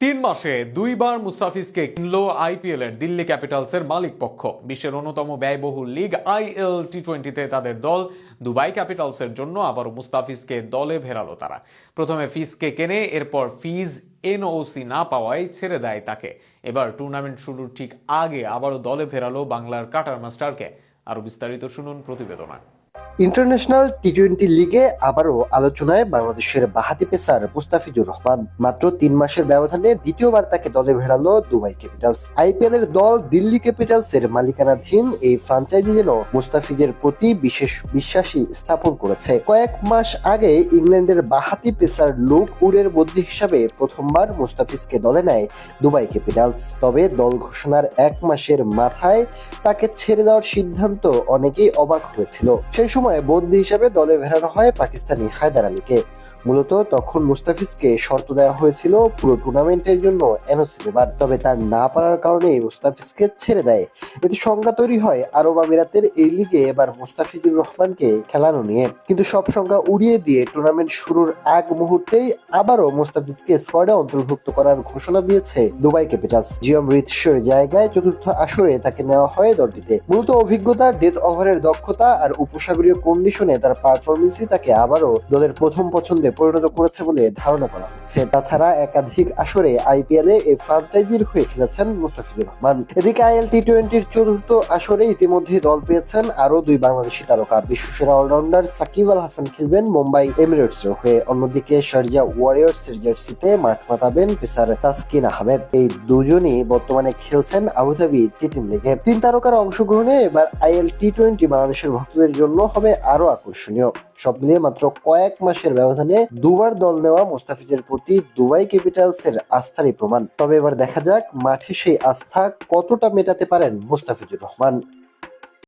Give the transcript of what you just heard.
তিন মাসে দুইবার মুস্তাফিজকে কিনল আইপিএল এর দিল্লি ক্যাপিটালসের মালিক পক্ষ। বিশ্বের অন্যতম ব্যয়বহুল লিগ আইএল টি টোয়েন্টিতে তাদের দল দুবাই ক্যাপিটালসের জন্য আবারও মুস্তাফিজকে দলে ভেরালো তারা। প্রথমে ফিজকে কেনে, এরপর ফিজ এনওসি না পাওয়ায় ছেড়ে দেয় তাকে। এবার টুর্নামেন্ট শুরুর ঠিক আগে আবারও দলে ফেরালো বাংলার কাটার মাস্টারকে। আরও বিস্তারিত শুনুন প্রতিবেদনা ইন্টারন্যাশনাল টি টোয়েন্টি লিগে আবারও আলোচনায় বাংলাদেশের বাহাতি পেসার মুস্তাফিজুর রহমান মাত্র তিন মাসের ব্যবধানে দ্বিতীয়বার তাকে দলে ভেড়ালো দুবাই ক্যাপিটালস। আইপিএল এর দল দিল্লি ক্যাপিটালস এর মালিকানাধীন এই ফ্রাঞ্চাইজি যেন মুস্তাফিজের প্রতি বিশেষ বিশ্বাসী স্থাপন করেছে। কয়েক মাস আগে ইংল্যান্ডের বাহাতি পেসার লুক উডের বদলি হিসাবে প্রথমবার মুস্তাফিজকে দলে নেয় দুবাই ক্যাপিটালস। তবে দল ঘোষণার এক মাসের মাথায় তাকে ছেড়ে দেওয়ার সিদ্ধান্ত অনেকেই অবাক হয়েছিল। সেই সময় বন্দী হিসেবে দলে ভেড়ানো হয় পাকিস্তানি হায়দার আলীকে। মূলত তখন মুস্তাফিজকে শর্ত দেওয়া হয়েছিল পুরো টুর্নামেন্টের জন্য এনওসি দেবার। তবে তার না পারার কারণে মুস্তাফিজকে ছেড়ে দেয়। এতে সংজ্ঞা তৈরি হয় আরব আমিরাতের এই লিগে এবার মুস্তাফিজুর রহমানকে খেলানো নিয়ে। কিন্তু সব সংখ্যা উড়িয়ে দিয়ে টুর্নামেন্ট শুরুর এক মুহূর্তেই আবারও মুস্তাফিজকে স্কোয়াডে অন্তর্ভুক্ত করার ঘোষণা দিয়েছে দুবাই ক্যাপিটালস জিয়ম রিতসের জায়গায় চতুর্থ আসরে তাকে নেওয়া হয় দলটিতে। মূলত অভিজ্ঞতা, ডেথ ওভারের দক্ষতা আর উপসাগরীয় কন্ডিশনে তার পারফরমেন্সই তাকে আবারও দলের প্রথম পছন্দে পরিণত করেছে বলে ধারণা করা হচ্ছে। তাছাড়া একাধিক আসরে আইপিএল এই ফ্রাঞ্চাইজির হয়ে খেলেছেন মুস্তাফিজুর রহমান। এদিকে আইএল টি টোয়েন্টির চতুর্থ আসরে ইতিমধ্যে দল পেয়েছেন আরও দুই বাংলাদেশি তারকা। বিশ্বসেরা অলরাউন্ডার সাকিব আল হাসান খেলবেন মুম্বাই এমিরেটস এর হয়ে। অন্যদিকে শারজা ওয়ারিয়ার্স এর জার্সিতে মাঠ মাতাবেন পেসার তাসকিন আহমেদ। এই দুজনই বর্তমানে খেলছেন আবুধাবি টি টিম লিগে। তিন তারকার অংশগ্রহণে এবার আইএল টি টোয়েন্টি বাংলাদেশের ভক্তদের জন্য হবে আরও আকর্ষণীয়। সব মিলিয়ে মাত্র কয়েক মাসের ব্যবধানে দুবার দল নেওয়া মুস্তাফিজের প্রতি দুবাই ক্যাপিটালস এর আস্থারই প্রমাণ। তবে এবার দেখা যাক মাঠে সেই আস্থা কতটা মেটাতে পারেন মুস্তাফিজুর রহমান।